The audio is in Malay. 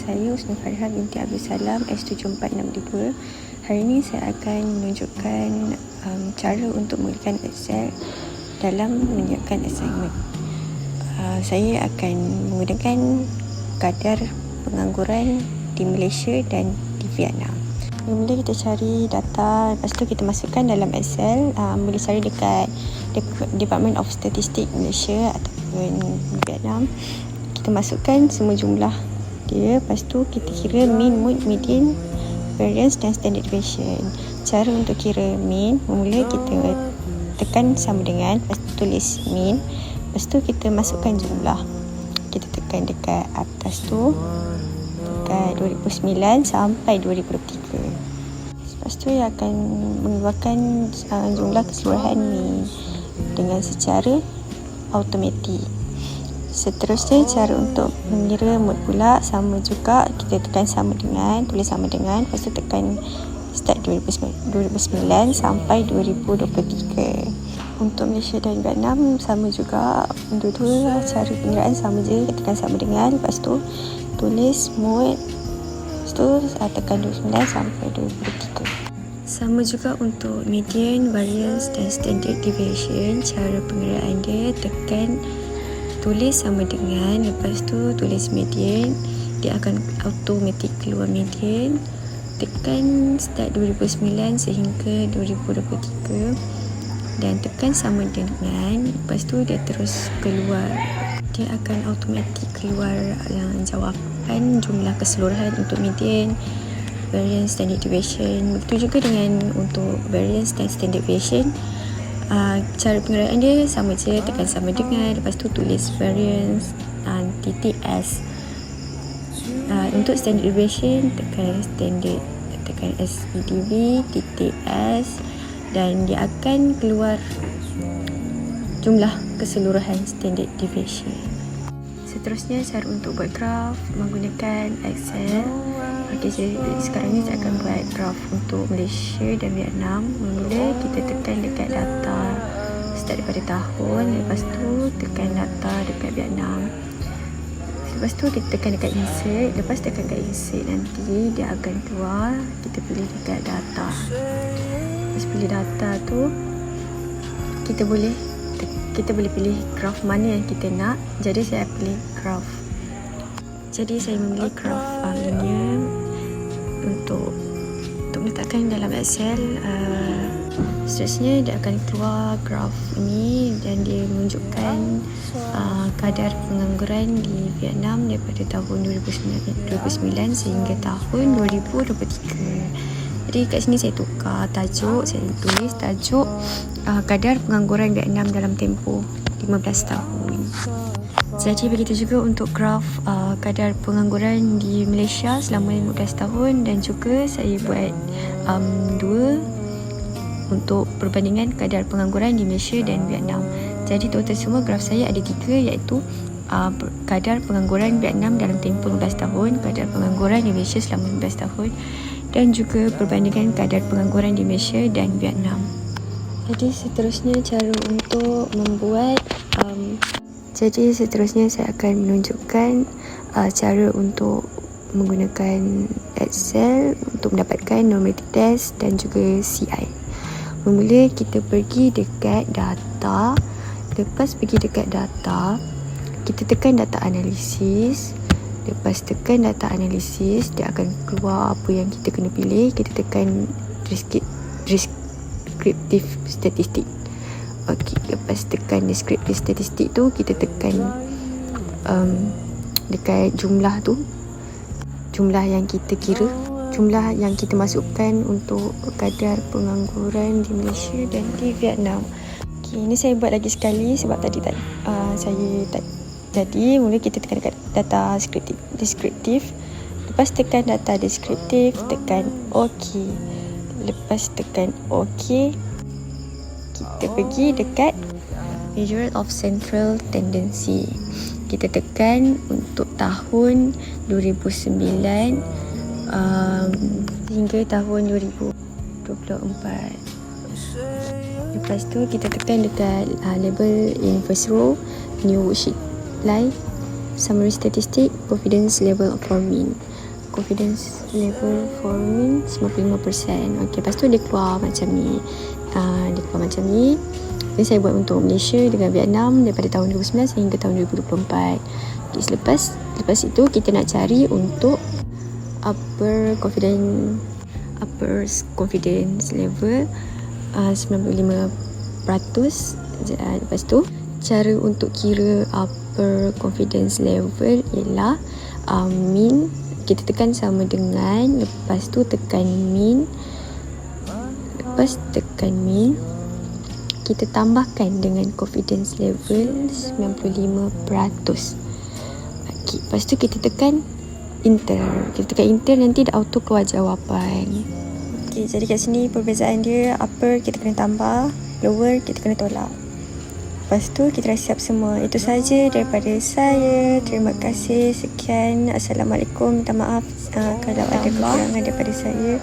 saya Usni Farha binti Abdul Salam S7462. Hari ini saya akan menunjukkan um, cara untuk mengulikan Excel dalam menyiapkan assignment. Uh, saya akan menggunakan kadar pengangguran di Malaysia dan di Vietnam. Mula kita cari data, lepas tu kita masukkan dalam Excel. Uh, boleh cari dekat Department of Statistics Malaysia ataupun Vietnam kita masukkan semua jumlah dia. Lepas tu kita kira mean, mood, median variance dan standard deviation cara untuk kira mean mula kita tekan sama dengan lepas tu tulis mean lepas tu kita masukkan jumlah. Kita tekan dekat atas tu dekat 2009 sampai 2023 lepas tu ia akan mengeluarkan uh, jumlah keseluruhan mean dengan secara automatik Seterusnya cara untuk mengira mood pula sama juga. Kita tekan sama dengan tulis sama dengan. Lepas tu tekan start 2009, 2009 sampai 2023 untuk Malaysia dan Vietnam sama juga. Dua-dua cara pengiraan sama je. Tekan sama dengan. Lepas tu tulis mood. Lepas tu tekan 29 sampai 2023 sama juga untuk median, variance dan standard deviation. Cara pengiraan dia tekan tulis sama dengan lepas tu tulis median dia akan automatic keluar median tekan start 2009 sehingga 2023 dan tekan sama dengan lepas tu dia terus keluar. Dia akan automatic keluar yang jawapan jumlah keseluruhan untuk median variance standard deviation. Begitu juga dengan untuk variance dan standard deviation uh, cara pengiraan dia sama je tekan sama dengan lepas tu tulis variance uh, titik S. Uh, untuk standard deviation tekan standard tekan SPDV titik S. Dan dia akan keluar jumlah keseluruhan standard deviation. Seterusnya cara untuk buat graf menggunakan Excel Okay, jadi sekarang ni saya akan buat graf untuk Malaysia dan Vietnam. Mula kita tekan dekat data start daripada tahun. Lepas tu tekan data dekat Vietnam. Lepas tu kita tekan dekat insert. Lepas tekan dekat insert nanti dia akan keluar. Kita pilih dekat data. Lepas pilih data tu kita boleh kita boleh pilih graf mana yang kita nak. Jadi saya pilih graf. Jadi saya graf uh, linear untuk untuk meletakkan dalam Excel. Uh, seterusnya dia akan keluar graf ini dan dia menunjukkan uh, kadar pengangguran di Vietnam daripada tahun 2009, 2009 sehingga tahun 2023 jadi kat sini saya tukar tajuk saya tulis tajuk uh, kadar pengangguran Vietnam dalam tempoh 15 tahun jadi begitu juga untuk graf uh, kadar pengangguran di Malaysia selama 15 tahun dan juga saya buat um, dua untuk perbandingan kadar pengangguran di Malaysia dan Vietnam. Jadi total semua graf saya ada tiga iaitu uh, kadar pengangguran Vietnam dalam tempoh 15 tahun, kadar pengangguran di Malaysia selama 15 tahun dan juga perbandingan kadar pengangguran di Malaysia dan Vietnam. Jadi seterusnya cara untuk membuat um, jadi seterusnya saya akan menunjukkan uh, cara untuk menggunakan Excel untuk mendapatkan normative test dan juga CI. Memula kita pergi dekat data. Lepas pergi dekat data, kita tekan data analisis. Lepas tekan data analisis, dia akan keluar apa yang kita kena pilih. Kita tekan descriptive statistik. Okey, lepas tekan descriptive statistik tu kita tekan um, dekat jumlah tu. Jumlah yang kita kira jumlah yang kita masukkan untuk kadar pengangguran di Malaysia dan di Vietnam. Okey, ini saya buat lagi sekali sebab tadi tak uh, saya tak jadi. Mula kita tekan dekat data descriptive, lepas tekan data descriptive tekan OK. Lepas tekan OK kita pergi dekat Measure of Central Tendency. Kita tekan untuk tahun 2009 um, hingga tahun 2024. Lepas tu kita tekan dekat uh, label in first row new worksheet line summary statistic confidence level for min confidence level for min 95% ok lepas tu dia keluar macam ni uh, dia keluar macam ni. Ini saya buat untuk Malaysia dengan Vietnam daripada tahun 2019 hingga tahun 2024 okay, selepas lepas itu kita nak cari untuk upper confidence upper confidence level uh, 95% uh, lepas tu cara untuk kira upper confidence level ialah um, min kita tekan sama dengan lepas tu tekan min lepas tekan min kita tambahkan dengan confidence level 95% okay, lepas tu kita tekan enter kita tekan enter nanti dah auto keluar jawapan okay, jadi kat sini perbezaan dia upper kita kena tambah lower kita kena tolak Lepas tu kita dah siap semua. Itu saja daripada saya. Terima kasih. Sekian. Assalamualaikum. Minta maaf uh, kalau ada kekurangan daripada saya.